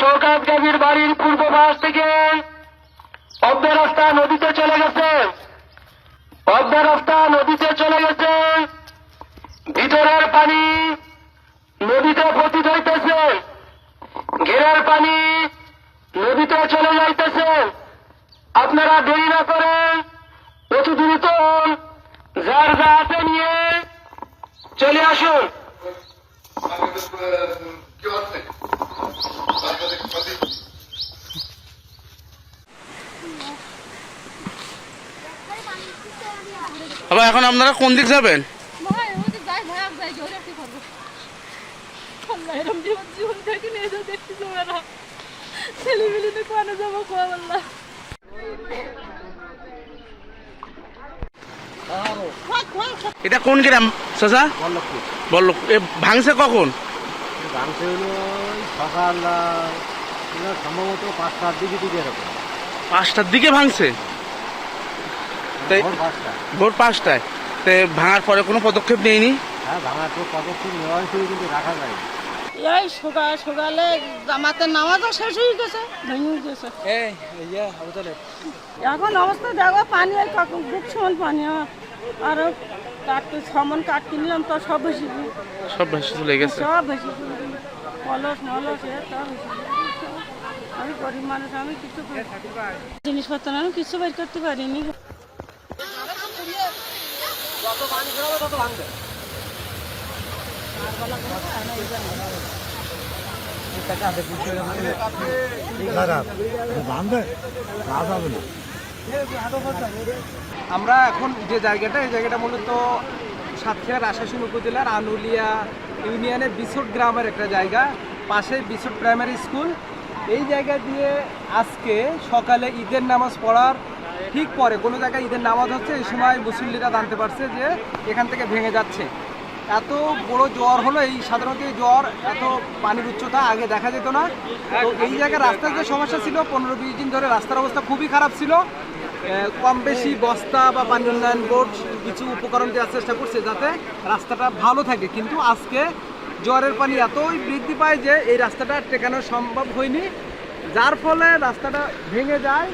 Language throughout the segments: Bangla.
শওকাত গাজীর বাড়ির পূর্ব পাশ থেকে পদ্মা রাস্তা নদীতে চলে গেছে। পদ্মা রাস্তা নদীতে চলে গেছে। ভিতরের পানি নদীতে পতিত হইতেছে। ঘেরের পানি নদীতে চলে যাইতেছে। আপনারা দেরি না করে অতি দ্রুত যার যা আছে নিয়ে চলে আসুন। আবার এখন আপনারা কোন দিক যাবেন? এটা কোন গ্রাম চাচা? বল্লভপুর। বলল এ ভাঙছে কখন? ভাঙছে হলো সকাল সম্ভবত পাঁচটার দিকে দিকে এরকম। পাঁচটার দিকে ভাঙছে? তাই ভোর ভোর পাঁচটায়। তে ভাঙার পরে কোনো পদক্ষেপ নেয়নি? হ্যাঁ ভাঙার তো পদক্ষেপ নেওয়া হয়েছিল কিন্তু রাখা যায় এই সকাল সকালে জামাতের নামাজও শেষ হয়ে গেছে ভেঙে গেছে। এখন অবস্থা দেখো পানি আর কখন বুক সমান পানি আরও কাটতে সমান কাটতে নিলাম তো সব বেশি সব ভেসে চলে গেছে। সব বেশি গরিব মানুষ, আমি কিছু জিনিসপত্র আমি কিছু বের করতে পারিনি। আমরা এখন যে জায়গাটা, এই জায়গাটা মূলত সাতক্ষীরার আশাসন উপজেলার আনুলিয়া ইউনিয়নের বিছট গ্রামের একটা জায়গা, পাশে বিছট প্রাইমারি স্কুল। এই জায়গা দিয়ে আজকে সকালে ঈদের নামাজ পড়ার ঠিক পরে, কোনো জায়গায় ঈদের নামাজ হচ্ছে, এই সময় মুসল্লিরা জানতে পারছে যে এখান থেকে ভেঙে যাচ্ছে। এত বড় জ্বর হলো, এই সাধারণত এই জ্বর, এত পানির উচ্চতা আগে দেখা যেত না। এই জায়গায় রাস্তার যে সমস্যা ছিল, পনেরো বিশ দিন ধরে রাস্তার অবস্থা খুবই খারাপ ছিল। কম বেশি বস্তা বা পানি উন্নয়ন বোর্ড কিছু উপকরণ দেওয়ার চেষ্টা করছে যাতে রাস্তাটা ভালো থাকে। কিন্তু আজকে জ্বরের পানি এতই বৃদ্ধি পায় যে এই রাস্তাটা টেকানো সম্ভব হয়নি। যার ফলে রাস্তাটা ভেঙে যায়।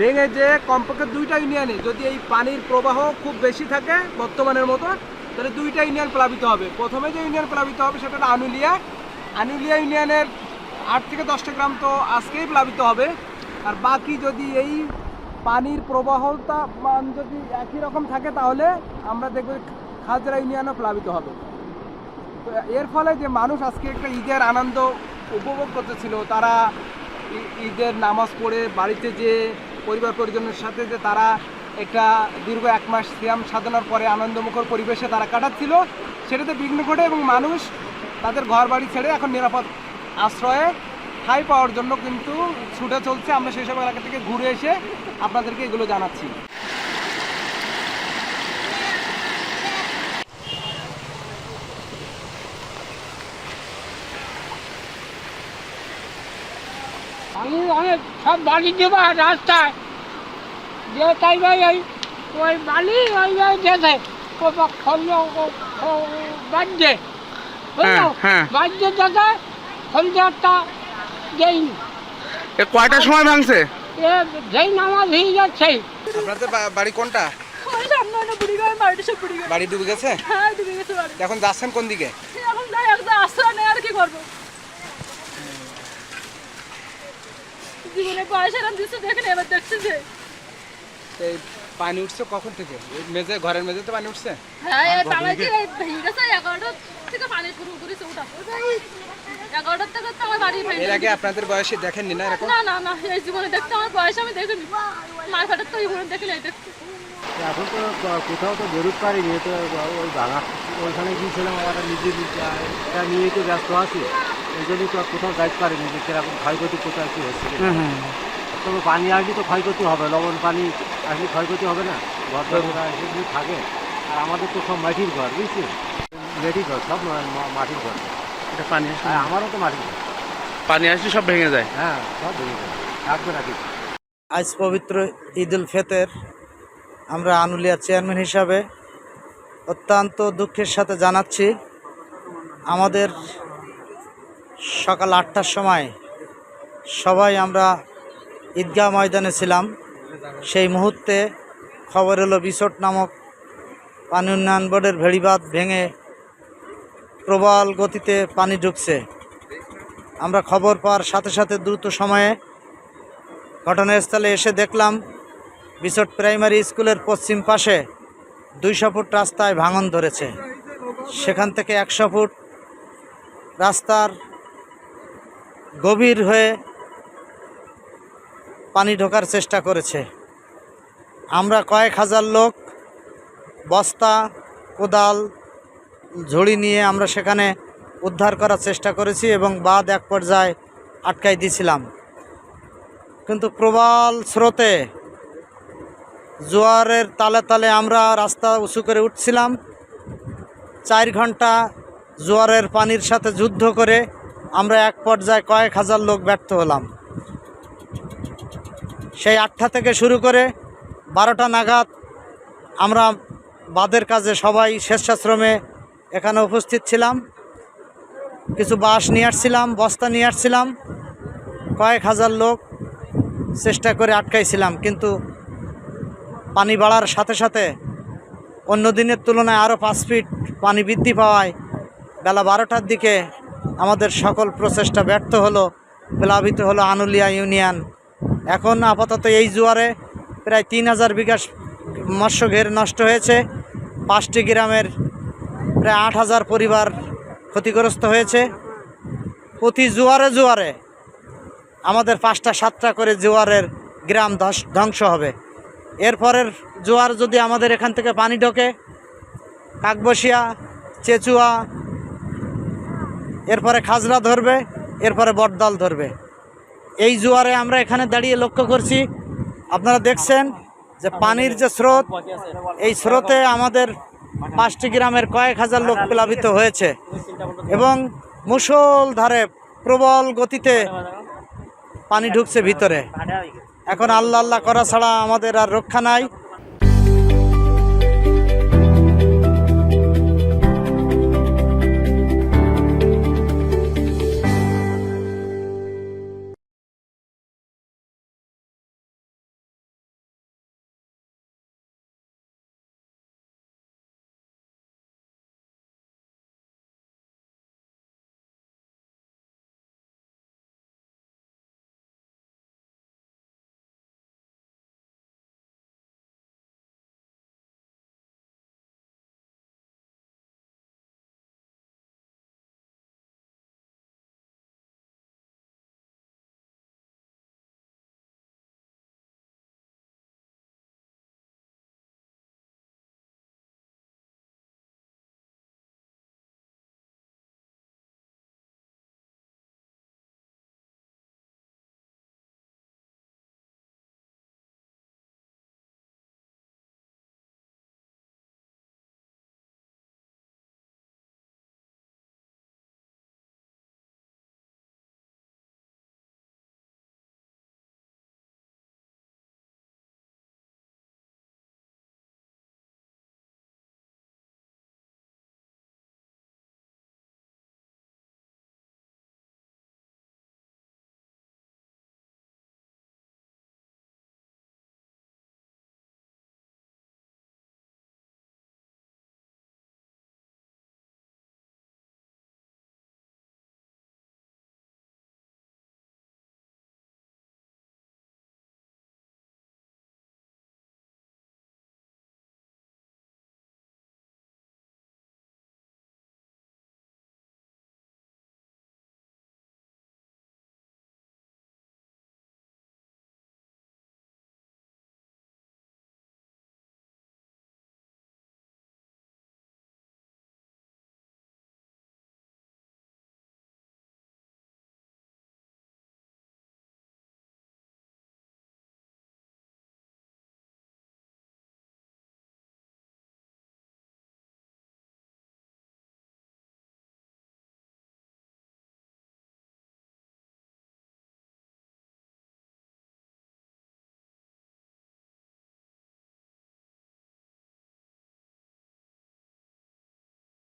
ভেঙে যে কমপক্ষে দুইটা ইউনিয়নে যদি এই পানির প্রবাহ খুব বেশি থাকে বর্তমানের মতো, তাহলে দুইটা ইউনিয়ন প্লাবিত হবে। প্রথমে যে ইউনিয়ন প্লাবিত হবে সেটা আনুলিয়া। আনুলিয়া ইউনিয়নের আট থেকে দশটা গ্রাম তো আজকেই প্লাবিত হবে। আর বাকি যদি এই পানির প্রবাহতা মান যদি একই রকম থাকে তাহলে আমরা দেখব খাজরা ইউনিয়নও প্লাবিত হবে। তো এর ফলে যে মানুষ আজকে একটা ঈদের আনন্দ উপভোগ করতেছিল, তারা ঈদের নামাজ পড়ে বাড়িতে যে পরিবার পরিজনের সাথে যে তারা একটা দীর্ঘ এক মাস সিয়াম সাধনার পরে আনন্দমুখর পরিবেশে তারা কাটাচ্ছিল, সেটাতে বিঘ্ন ঘটে এবং মানুষ তাদের ঘর বাড়ি ছেড়ে এখন নিরাপদ আশ্রয়ে ঠাঁই পাওয়ার জন্য কিন্তু ছুটে চলছে। আমরা সেই সব এলাকা থেকে ঘুরে এসে আপনাদেরকে এগুলো জানাচ্ছি। আমি অনেক সব বালি দেবা রাস্তায়। যে তাই ভাই ওই ওই বালি ওই ওই যেতে খন্ড বাজছে বুঝলো? হ্যাঁ, হ্যাঁ। বাজছে এ কয়টার সময় ভাঙছে? এ যেই নামাজ হয়ে যাচ্ছে। আপনাদের বাড়ি কোনটা? বুড়ি ডুবে গেছে? হ্যাঁ ডুবে গেছে বাড়ি। এখন যাচ্ছেন কোন দিকে? এখন আশ্রয় নেই আর কি করব? জীবনে পয়সা দিচ্ছে দেখেন এবার দেখছি যে। এই পানি উঠছে কখন থেকে? মেঝে ঘরের মেঝেতে পানি উঠছে? হ্যাঁ এই টাঙাই থেকে পানি শুরু করেছে ওটা এগারোটার থেকে তো আমার বাড়ি এর আগে আপনাদের বয়সে দেখেননি না এরকম? না না না এই জীবনে দেখতে আমার বয়স আমি দেখিনি। মার ফাটার তো জীবনে দেখিনি এই দেখতে এখন তো কোথাও তো বেরোত পারিনি তো ওই ভাঙা ওইখানে গিয়েছিলাম আমরা নিজে নিজে এটা নিয়েই তো ব্যস্ত আছি। এই জন্যই তো আর কোথাও যাইতে পারিনি যে কীরকম ক্ষয়ক্ষতি কোথায় কী হচ্ছে তবে পানি আসলে তো ক্ষয়ক্ষতি হবে লবণ পানি আসলে ক্ষয়ক্ষতি হবে না। ঘর দরজা এসে থাকে আর আমাদের তো সব মাটির ঘর বুঝছি মাটির ঘর সব মাটির ঘর। এটা পানি আসলে আমারও তো মাটির ঘর। পানি আসলে সব ভেঙে যায়? হ্যাঁ সব ভেঙে যায়। না কিছু আজ পবিত্র ঈদ উল ফেতের। আমরা আনুলিয়ার চেয়ারম্যান হিসাবে অত্যন্ত দুঃখের সাথে জানাচ্ছি আমাদের সকাল আটটার সময় সবাই আমরা ঈদগাহ ময়দানে ছিলাম। সেই মুহূর্তে খবর এলো বিসট নামক পানি উন্নয়ন বোর্ডের ভেড়িবাঁধ ভেঙে প্রবল গতিতে পানি ঢুকছে আমরা খবর পাওয়ার সাথে সাথে দ্রুত সময়ে ঘটনাস্থলে এসে দেখলাম বিসট প্রাইমারি স্কুলের পশ্চিম পাশে দুইশো ফুট রাস্তায় ভাঙন ধরেছে। সেখান থেকে একশো ফুট রাস্তার গভীর হয়ে পানি ঢোকার চেষ্টা করেছে। আমরা কয়েক হাজার লোক, বস্তা, কোদাল ঝুড়ি নিয়ে আমরা সেখানে উদ্ধার করার চেষ্টা করেছি এবং বাদ এক পর্যায়ে আটকাই দিয়েছিলাম। কিন্তু প্রবল স্রোতে জোয়ারের তালে তালে আমরা রাস্তা উঁচু করে উঠছিলাম। চার ঘণ্টা জোয়ারের পানির সাথে যুদ্ধ করে আমরা এক পর্যায়ে কয়েক হাজার লোক ব্যর্থ হলাম। সেই আটটা থেকে শুরু করে বারোটা নাগাদ আমরা বাদের কাজে সবাই স্বেচ্ছাশ্রমে এখানে উপস্থিত ছিলাম। কিছু বাঁশ নিয়ে আসছিলাম, বস্তা নিয়ে আসছিলাম। কয়েক হাজার লোক চেষ্টা করে আটকাইছিলাম, কিন্তু পানি বাড়ার সাথে সাথে অন্য দিনের তুলনায় আরও পাঁচ ফিট পানি বৃদ্ধি পাওয়ায় বেলা বারোটার দিকে আমাদের সকল প্রচেষ্টা ব্যর্থ হলো, প্লাবিত হলো আনুলিয়া ইউনিয়ন। এখন আপাতত এই জোয়ারে প্রায় তিন হাজার বিঘা মৎস্য ঘের নষ্ট হয়েছে। পাঁচটি গ্রামের প্রায় আট হাজার পরিবার ক্ষতিগ্রস্ত হয়েছে। প্রতি জোয়ারে জোয়ারে আমাদের পাঁচটা, সাতটা করে জোয়ারের গ্রাম ধ্বংস হবে। এরপরের জোয়ার যদি আমাদের এখান থেকে পানি ঢোকে, কাকবসিয়া, চেচুয়া, এরপরে খাজরা ধরবে, এরপরে বটদল ধরবে। এই জোয়ারে আমরা এখানে দাঁড়িয়ে লক্ষ্য করছি। আপনারা দেখছেন যে পানির যে স্রোত, এই স্রোতে আমাদের পাঁচটি গ্রামের কয়েক হাজার লোক প্লাবিত হয়েছে এবং মুসল ধারে প্রবল গতিতে পানি ঢুকছে ভিতরে। এখন আল্লাহ আল্লাহ করা ছাড়া আমাদের আর রক্ষা নাই।